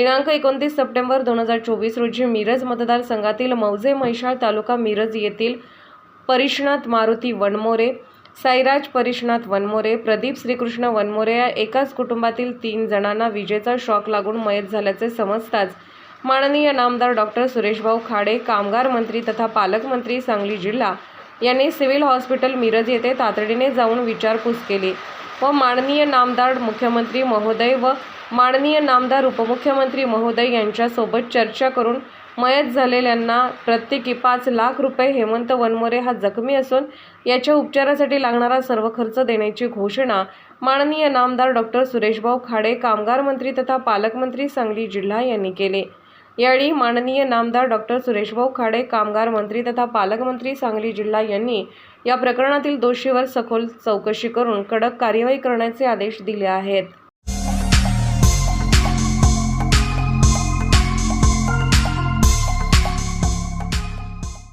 दिनांक एकोणतीस सप्टेंबर दोन हजार चोवीस रोजी मिरज मतदारसंघातील मौजे म्हैशाळ तालुका मिरज येथील परिशनाथ मारुती वनमोरे साईराज परिशनाथ वनमोरे प्रदीप श्रीकृष्ण वनमोरे या एकाच कुटुंबातील तीन जणांना विजेचा शॉक लागून मयत झाल्याचे समजताच माननीय नामदार डॉक्टर सुरेशभाऊ खाडे कामगार मंत्री तथा पालकमंत्री सांगली जिल्हा यांनी सिव्हिल हॉस्पिटल मिरज येथे तातडीने जाऊन विचारपूस केली. व माननीय नामदार मुख्यमंत्री महोदय व माननीय नामदार उपमुख्यमंत्री महोदय यांच्यासोबत चर्चा करून मयत झालेल्यांना प्रत्येकी पाच लाख रुपये हेमंत वनमोरे हा जखमी असून याच्या उपचारासाठी लागणारा सर्व खर्च देण्याची घोषणा माननीय नामदार डॉक्टर सुरेशभाऊ खाडे कामगार मंत्री तथा पालकमंत्री सांगली जिल्हा यांनी केले. यावेळी माननीय नामदार डॉक्टर सुरेशभाऊ खाडे कामगार मंत्री तथा पालकमंत्री सांगली जिल्हा यांनी या प्रकरणातील दोषीवर सखोल चौकशी करून कडक कार्यवाही करण्याचे आदेश दिले आहेत.